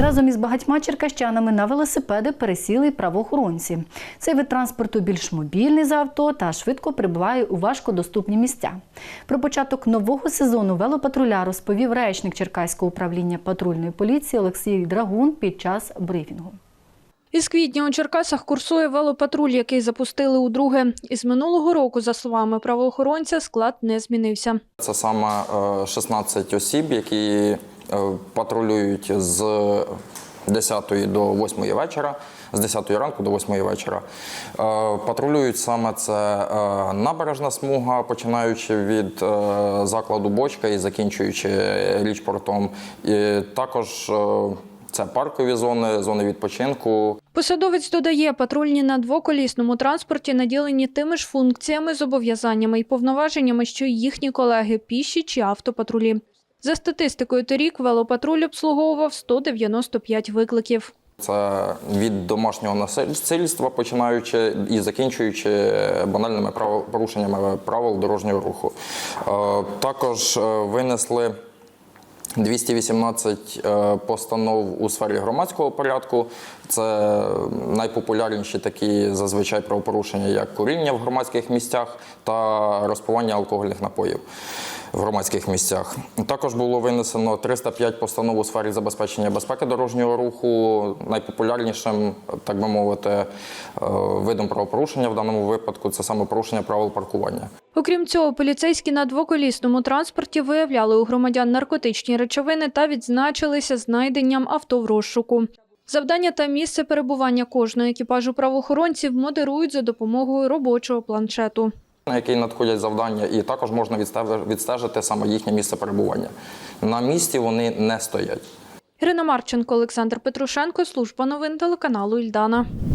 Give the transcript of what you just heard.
Разом із багатьма черкащанами на велосипеди пересіли правоохоронці. Цей вид транспорту більш мобільний за авто та швидко прибуває у важкодоступні місця. Про початок нового сезону велопатруля розповів речник Черкаського управління патрульної поліції Олексій Драгун під час брифінгу. Із квітня у Черкасах курсує велопатруль, який запустили удруге. Із минулого року, за словами правоохоронця, склад не змінився. Це саме е, 16 осіб, які е, патрулюють з 10 до 8 вечора, з 10 ранку до 8 вечора. Е, Патрулюють саме це е, набережна смуга, починаючи від е, закладу бочка і закінчуючи річпортом. І також е, це паркові зони, зони відпочинку, Посадовець додає, патрульні на двоколісному транспорті наділені тими ж функціями, зобов'язаннями і повноваженнями, що й їхні колеги піші чи автопатрулі. За статистикою, торік велопатруль обслуговував 195 викликів. Це від домашнього насильства, починаючи і закінчуючи банальними порушеннями правил дорожнього руху. Е, Також е, винесли 218 е, постанов у сфері громадського порядку. Це найпопулярніші такі зазвичай правопорушення, як куріння в громадських місцях та розпивання алкогольних напоїв в громадських місцях. Також було винесено 305 постанов у сфері забезпечення безпеки дорожнього руху. Найпопулярнішим, так би мовити, е, видом правопорушення в даному випадку це саме порушення правил паркування. Окрім цього, поліцейські на двоколісному транспорті виявляли у громадян наркотичні речовини та відзначилися знайденням авто в розшуку. Завдання та місце перебування кожного екіпажу правоохоронців модерують за допомогою робочого планшету. На який надходять завдання, і також можна відстежити- саме їхнє місце перебування. На місці вони не стоять. Ірина Марченко, Олександр Петрушенко, служба новин телеканалу Ільдана.